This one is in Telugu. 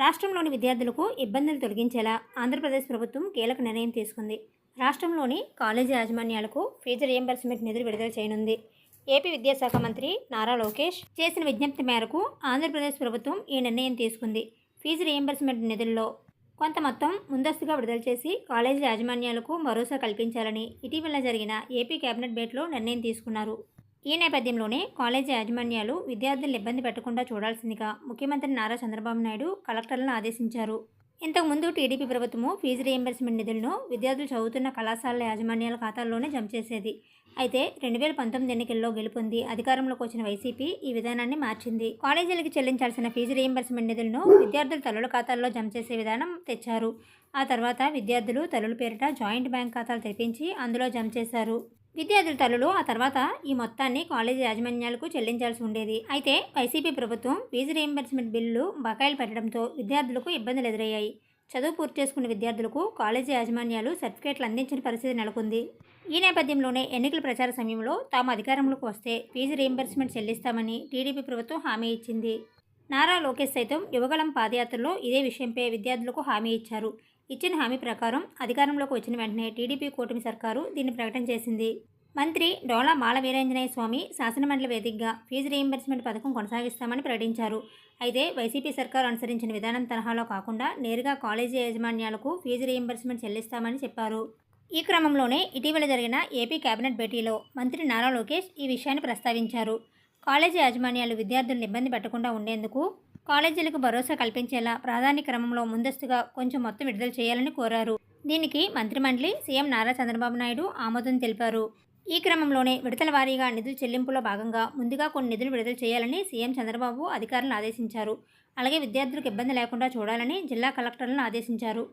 రాష్ట్రంలోని విద్యార్థులకు ఇబ్బందులు తొలగించేలా ఆంధ్రప్రదేశ్ ప్రభుత్వం కీలక నిర్ణయం తీసుకుంది. రాష్ట్రంలోని కాలేజీ యాజమాన్యాలకు ఫీజు రియంబర్స్మెంట్ నిధులు విడుదల చేయనుంది. ఏపీ విద్యాశాఖ మంత్రి నారా లోకేష్ చేసిన విజ్ఞప్తి మేరకు ఆంధ్రప్రదేశ్ ప్రభుత్వం ఈ నిర్ణయం తీసుకుంది. ఫీజు రియంబర్స్మెంట్ నిధుల్లో కొంత మొత్తం ముందస్తుగా విడుదల చేసి కాలేజీ యాజమాన్యాలకు భరోసా కల్పించాలని ఇటీవల జరిగిన ఏపీ కేబినెట్ భేటీలో నిర్ణయం తీసుకున్నారు. ఈ నేపథ్యంలోనే కాలేజీ యాజమాన్యాలు విద్యార్థులను ఇబ్బంది పెట్టకుండా చూడాల్సిందిగా ముఖ్యమంత్రి నారా చంద్రబాబు నాయుడు కలెక్టర్లను ఆదేశించారు. ఇంతకుముందు టీడీపీ ప్రభుత్వము ఫీజు రియంబర్స్మెంట్ నిధులను విద్యార్థులు చదువుతున్న కళాశాలల యాజమాన్యాల ఖాతాల్లోనే జమ చేసేది. అయితే రెండు వేల పంతొమ్మిది ఎన్నికల్లో గెలుపొంది అధికారంలోకి వచ్చిన వైసీపీ ఈ విధానాన్ని మార్చింది. కాలేజీలకు చెల్లించాల్సిన ఫీజు రియంబర్స్మెంట్ నిధులను విద్యార్థుల తల్లుల ఖాతాల్లో జమ చేసే విధానం తెచ్చారు. ఆ తర్వాత విద్యార్థులు తల్లుల పేరిట జాయింట్ బ్యాంక్ ఖాతాలు తెప్పించి అందులో జమ చేశారు. విద్యార్థుల తల్లులు ఆ తర్వాత ఈ మొత్తాన్ని కాలేజీ యాజమాన్యాలకు చెల్లించాల్సి ఉండేది. అయితే వైసీపీ ప్రభుత్వం ఫీజు రీయింబర్స్మెంట్ బిల్లు బకాయిలు పెట్టడంతో విద్యార్థులకు ఇబ్బందులు ఎదురయ్యాయి. చదువు పూర్తి చేసుకున్న విద్యార్థులకు కాలేజీ యాజమాన్యాలు సర్టిఫికేట్లు అందించిన పరిస్థితి నెలకొంది. ఈ నేపథ్యంలోనే ఎన్నికల ప్రచార సమయంలో తాము అధికారంలోకి వస్తే ఫీజు రీయింబర్స్మెంట్ చెల్లిస్తామని టీడీపీ ప్రభుత్వం హామీ ఇచ్చింది. నారా లోకేష్ సైతం యువగళం పాదయాత్రలో ఇదే విషయంపై విద్యార్థులకు హామీ ఇచ్చారు. ఇచ్చిన హామీ ప్రకారం అధికారంలోకి వచ్చిన వెంటనే టీడీపీ కూటమి సర్కారు దీన్ని ప్రకటన చేసింది. మంత్రి డోలా మాల వీరేంజనేయ స్వామి శాసనమండలి వేదికగా ఫీజు రీయింబర్స్మెంట్ పథకం కొనసాగిస్తామని ప్రకటించారు. అయితే వైసీపీ సర్కారు అనుసరించిన విధానం తరహాలో కాకుండా నేరుగా కాలేజీ యాజమాన్యాలకు ఫీజు రీయింబర్స్మెంట్ చెల్లిస్తామని చెప్పారు. ఈ క్రమంలోనే ఇటీవల జరిగిన ఏపీ కేబినెట్ భేటీలో మంత్రి నారా లోకేష్ ఈ విషయాన్ని ప్రస్తావించారు. కాలేజీ యాజమాన్యాలు విద్యార్థులను ఇబ్బంది పెట్టకుండా ఉండేందుకు కాలేజీలకు భరోసా కల్పించేలా ప్రాధాన్య క్రమంలో ముందస్తుగా కొంచెం మొత్తం విడుదల చేయాలని కోరారు. దీనికి మంత్రిమండలి సీఎం నారా చంద్రబాబు నాయుడు ఆమోదం తెలిపారు. ఈ క్రమంలోనే విడతల వారీగా నిధుల చెల్లింపులో భాగంగా ముందుగా కొన్ని నిధులు విడుదల చేయాలని సీఎం చంద్రబాబు అధికారులను ఆదేశించారు. అలాగే విద్యార్థులకు ఇబ్బంది లేకుండా చూడాలని జిల్లా కలెక్టర్లను ఆదేశించారు.